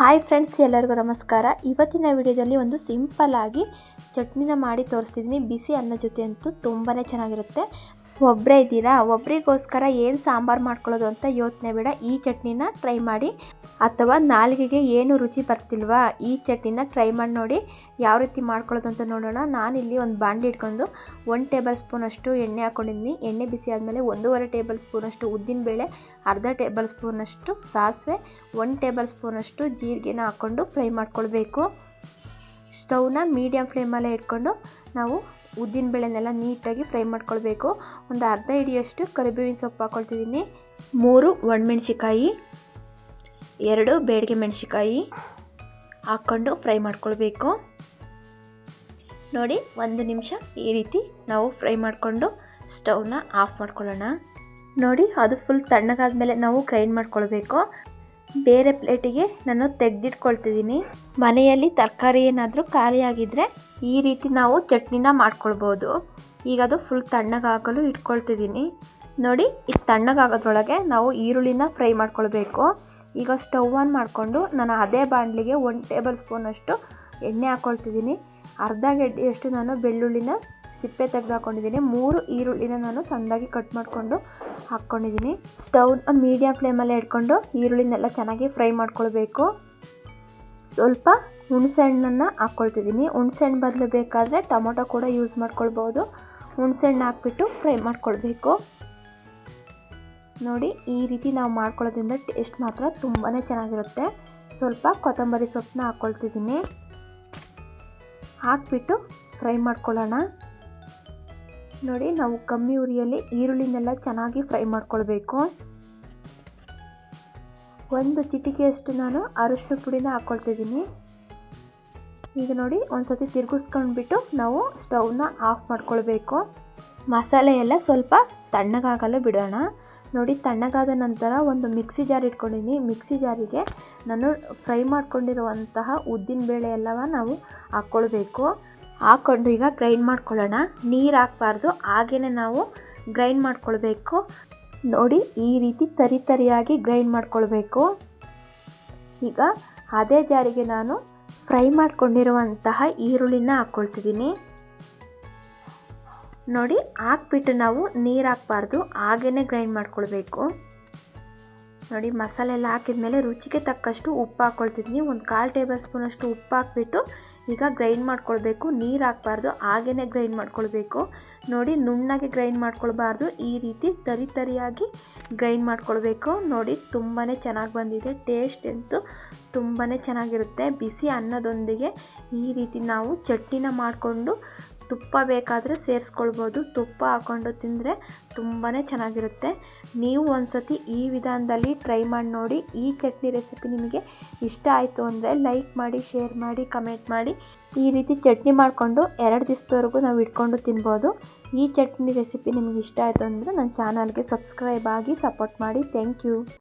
Hi friends, ಎಲ್ಲರಿಗೂ ನಮಸ್ಕಾರ. ಇವತ್ತಿನ ವಿಡಿಯೋದಲ್ಲಿ ಒಂದು ಸಿಂಪಲ್ ಆಗಿ ಚಟ್ನಿನ ಮಾಡಿ ತೋರಿಸ್ತಿದ್ದೀನಿ. ಬಿಸಿ ಅನ್ನ ಜೊತೆ ಅಂತೂ ತುಂಬಾ ಚೆನ್ನಾಗಿರುತ್ತೆ. ಒಬ್ಬರೇ ಇದ್ದೀರಾ? ಒಬ್ರಿಗೋಸ್ಕರ ಏನು ಸಾಂಬಾರು ಮಾಡ್ಕೊಳ್ಳೋದು ಅಂತ ಯೋಚನೆ ಬೇಡ. ಈ ಚಟ್ನಿನ ಟ್ರೈ ಮಾಡಿ. ಅಥವಾ ನಾಲಿಗೆಗೆ ಏನು ರುಚಿ ಬರ್ತಿಲ್ವಾ? ಈ ಚಟ್ನಿನ ಟ್ರೈ ಮಾಡಿ ನೋಡಿ ಯಾವ ರೀತಿ ಮಾಡ್ಕೊಳ್ಳೋದು ಅಂತ ನೋಡೋಣ. ನಾನಿಲ್ಲಿ ಒಂದು ಬಾಣಲಿ ಇಟ್ಕೊಂಡು ಒನ್ ಟೇಬಲ್ ಸ್ಪೂನಷ್ಟು ಎಣ್ಣೆ ಹಾಕ್ಕೊಂಡಿದ್ದೀನಿ ಎಣ್ಣೆ ಬಿಸಿ ಆದಮೇಲೆ ಒಂದೂವರೆ ಟೇಬಲ್ ಸ್ಪೂನಷ್ಟು ಉದ್ದಿನಬೇಳೆ ಅರ್ಧ ಟೇಬಲ್ ಸ್ಪೂನಷ್ಟು ಸಾಸಿವೆ, ಒಂದು ಟೇಬಲ್ ಸ್ಪೂನಷ್ಟು ಜೀರಿಗೆನ ಹಾಕ್ಕೊಂಡು ಫ್ರೈ ಮಾಡ್ಕೊಳ್ಬೇಕು. ಸ್ಟವ್ನ ಮೀಡಿಯಮ್ ಫ್ಲೇಮಲ್ಲೇ ಇಟ್ಕೊಂಡು ನಾವು ಉದ್ದಿನ ಬೇಳೆನೆಲ್ಲ ನೀಟಾಗಿ ಫ್ರೈ ಮಾಡ್ಕೊಳ್ಬೇಕು. ಒಂದು ಅರ್ಧ ಹಿಡಿಯಷ್ಟು ಕರಿಬೇವಿನ ಸೊಪ್ಪು ಹಾಕ್ಕೊಳ್ತಿದ್ದೀನಿ ಮೂರು ಒಣಮೆಣ್ಸಿಕಾಯಿ ಎರಡು ಬೇಡಿಗೆ ಮೆಣಸಿಕಾಯಿ ಹಾಕ್ಕೊಂಡು ಫ್ರೈ ಮಾಡ್ಕೊಳ್ಬೇಕು. ನೋಡಿ, ಒಂದು ನಿಮಿಷ ಈ ರೀತಿ ನಾವು ಫ್ರೈ ಮಾಡಿಕೊಂಡು ಸ್ಟವ್ನ ಆಫ್ ಮಾಡ್ಕೊಳ್ಳೋಣ. ನೋಡಿ, ಅದು ಫುಲ್ ತಣ್ಣಗಾದ ಮೇಲೆ ನಾವು ಗ್ರೈಂಡ್ ಮಾಡ್ಕೊಳ್ಬೇಕು. ಬೇರೆ ಪ್ಲೇಟಿಗೆ ನಾನು ತೆಗೆದಿಟ್ಕೊಳ್ತಿದ್ದೀನಿ. ಮನೆಯಲ್ಲಿ ತರಕಾರಿ ಏನಾದರೂ ಖಾಲಿಯಾಗಿದ್ದರೆ ಈ ರೀತಿ ನಾವು ಚಟ್ನಿನ ಮಾಡ್ಕೊಳ್ಬೋದು. ಈಗ ಅದು ಫುಲ್ ತಣ್ಣಗಾಗಲು ಇಟ್ಕೊಳ್ತಿದ್ದೀನಿ. ನೋಡಿ ಇದು ತಣ್ಣಗಾಗೋದ್ರೊಳಗೆ ನಾವು ಈರುಳ್ಳಿನ ಫ್ರೈ ಮಾಡ್ಕೊಳ್ಬೇಕು. ಈಗ ಸ್ಟವ್ ಆನ್ ಮಾಡಿಕೊಂಡು ನಾನು ಅದೇ ಬಾಣಲಿಗೆ ಒನ್ ಟೇಬಲ್ ಸ್ಪೂನಷ್ಟು ಎಣ್ಣೆ ಹಾಕ್ಕೊಳ್ತಿದ್ದೀನಿ ಅರ್ಧ ಗೆಡ್ಡೆಯಷ್ಟು ನಾನು ಬೆಳ್ಳುಳ್ಳಿನ ಸಿಪ್ಪೆ ತೆಗೆದು ಹಾಕ್ಕೊಂಡಿದ್ದೀನಿ ಮೂರು ಈರುಳ್ಳಿನ ನಾನು ಸಣ್ಣದಾಗಿ ಕಟ್ ಮಾಡಿಕೊಂಡು ಹಾಕ್ಕೊಂಡಿದ್ದೀನಿ. ಸ್ಟವ್ ಮೀಡಿಯಮ್ ಫ್ಲೇಮಲ್ಲೇ ಇಟ್ಕೊಂಡು ಈರುಳ್ಳಿನೆಲ್ಲ ಚೆನ್ನಾಗಿ ಫ್ರೈ ಮಾಡ್ಕೊಳ್ಬೇಕು. ಸ್ವಲ್ಪ ಹುಣಸೆಹಣ್ಣನ್ನು ಹಾಕ್ಕೊಳ್ತಿದ್ದೀನಿ. ಹುಣಸೆಹಣ್ಣು ಬದಲು ಬೇಕಾದರೆ ಟೊಮೊಟೊ ಕೂಡ ಯೂಸ್ ಮಾಡ್ಕೊಳ್ಬೋದು. ಹುಣಸೆಹಣ್ಣು ಹಾಕ್ಬಿಟ್ಟು ಫ್ರೈ ಮಾಡ್ಕೊಳ್ಬೇಕು. ನೋಡಿ, ಈ ರೀತಿ ನಾವು ಮಾಡ್ಕೊಳ್ಳೋದ್ರಿಂದ ಟೇಸ್ಟ್ ಮಾತ್ರ ತುಂಬಾ ಚೆನ್ನಾಗಿರುತ್ತೆ. ಸ್ವಲ್ಪ ಕೊತ್ತಂಬರಿ ಸೊಪ್ಪನ್ನ ಹಾಕ್ಕೊಳ್ತಿದ್ದೀನಿ. ಹಾಕ್ಬಿಟ್ಟು ಫ್ರೈ ಮಾಡ್ಕೊಳ್ಳೋಣ. ನೋಡಿ, ನಾವು ಕಮ್ಮಿ ಉರಿಯಲ್ಲಿ ಈರುಳ್ಳಿನೆಲ್ಲ ಚೆನ್ನಾಗಿ ಫ್ರೈ ಮಾಡ್ಕೊಳ್ಬೇಕು. ಒಂದು ಚಿಟಿಕೆಯಷ್ಟು ನಾನು ಅರಿಶಿನ ಪುಡಿನ ಹಾಕ್ಕೊಳ್ತಿದ್ದೀನಿ ಈಗ ನೋಡಿ ಒಂದು ಸತಿ ತಿರುಗಿಸ್ಕೊಂಡ್ಬಿಟ್ಟು ನಾವು ಸ್ಟವ್ನ ಆಫ್ ಮಾಡ್ಕೊಳ್ಬೇಕು. ಮಸಾಲೆ ಎಲ್ಲ ಸ್ವಲ್ಪ ತಣ್ಣಗಾಗಲು ಬಿಡೋಣ. ನೋಡಿ, ತಣ್ಣಗಾದ ನಂತರ ಒಂದು ಮಿಕ್ಸಿ ಜಾರ್ ಇಟ್ಕೊಂಡಿದ್ದೀನಿ. ಮಿಕ್ಸಿ ಜಾರಿಗೆ ನಾನು ಫ್ರೈ ಮಾಡ್ಕೊಂಡಿರುವಂತಹ ಉದ್ದಿನ ಬೇಳೆ ಎಲ್ಲವ ನಾವು ಹಾಕ್ಕೊಳ್ಬೇಕು ಹಾಕ್ಕೊಂಡು ಈಗ ಗ್ರೈಂಡ್ ಮಾಡ್ಕೊಳ್ಳೋಣ. ನೀರು ಹಾಕ್ಬಾರ್ದು ಹಾಗೇ ನಾವು ಗ್ರೈಂಡ್ ಮಾಡ್ಕೊಳ್ಬೇಕು. ನೋಡಿ, ಈ ರೀತಿ ತರಿ ತರಿಯಾಗಿ ಗ್ರೈಂಡ್ ಮಾಡ್ಕೊಳ್ಬೇಕು. ಈಗ ಅದೇ ಜಾರಿಗೆ ನಾನು ಫ್ರೈ ಮಾಡಿಕೊಂಡಿರುವಂತಹ ಈರುಳ್ಳಿನ ಹಾಕ್ಕೊಳ್ತಿದ್ದೀನಿ ನೋಡಿ, ಹಾಕ್ಬಿಟ್ಟು ನಾವು ನೀರು ಹಾಕ್ಬಾರ್ದು ಹಾಗೇ ಗ್ರೈಂಡ್ ಮಾಡ್ಕೊಳ್ಬೇಕು. ನೋಡಿ ಮಸಾಲೆ ಎಲ್ಲ ಹಾಕಿದ್ಮೇಲೆ ರುಚಿಗೆ ತಕ್ಕಷ್ಟು ಉಪ್ಪು ಹಾಕ್ಕೊಳ್ತಿದ್ದೀನಿ ಒಂದು ಕಾಲು ಟೇಬಲ್ ಸ್ಪೂನಷ್ಟು ಉಪ್ಪು ಹಾಕ್ಬಿಟ್ಟು ಈಗ ಗ್ರೈಂಡ್ ಮಾಡ್ಕೊಳ್ಬೇಕು. ನೀರು ಹಾಕ್ಬಾರ್ದು ಹಾಗೇ ಗ್ರೈಂಡ್ ಮಾಡ್ಕೊಳ್ಬೇಕು. ನೋಡಿ, ನುಣ್ಣಗೆ ಗ್ರೈಂಡ್ ಮಾಡ್ಕೊಳ್ಬಾರ್ದು. ಈ ರೀತಿ ತರಿ ತರಿಯಾಗಿ ಗ್ರೈಂಡ್ ಮಾಡ್ಕೊಳ್ಬೇಕು. ನೋಡಿ ತುಂಬಾ ಚೆನ್ನಾಗಿ ಬಂದಿದೆ. ಟೇಸ್ಟ್ ಅಂತೂ ತುಂಬಾ ಚೆನ್ನಾಗಿರುತ್ತೆ. ಬಿಸಿ ಅನ್ನದೊಂದಿಗೆ ಈ ರೀತಿ ನಾವು ಚಟ್ನಿನ ಮಾಡಿಕೊಂಡು ತುಪ್ಪ ಬೇಕಾದರೆ ಸೇರಿಸ್ಕೊಳ್ಬೋದು. ತುಪ್ಪ ಹಾಕ್ಕೊಂಡು ತಿಂದರೆ ತುಂಬಾ ಚೆನ್ನಾಗಿರುತ್ತೆ. ನೀವು ಒಂದ್ಸತಿ ಈ ವಿಧಾನದಲ್ಲಿ ಟ್ರೈ ಮಾಡಿ ನೋಡಿ. ಈ ಚಟ್ನಿ ರೆಸಿಪಿ ನಿಮಗೆ ಇಷ್ಟ ಆಯಿತು ಅಂದರೆ ಲೈಕ್ ಮಾಡಿ ಶೇರ್ ಮಾಡಿ ಕಮೆಂಟ್ ಮಾಡಿ. ಈ ರೀತಿ ಚಟ್ನಿ ಮಾಡಿಕೊಂಡು ಎರಡು ದಿವಸದವರೆಗೂ ನಾವು ಇಟ್ಕೊಂಡು ತಿನ್ಬೋದು. ಈ ಚಟ್ನಿ ರೆಸಿಪಿ ನಿಮಗೆ ಇಷ್ಟ ಆಯಿತು ಅಂದರೆ ನನ್ನ ಚಾನಲ್ಗೆ ಸಬ್ಸ್ಕ್ರೈಬ್ ಆಗಿ ಸಪೋರ್ಟ್ ಮಾಡಿ. Thank you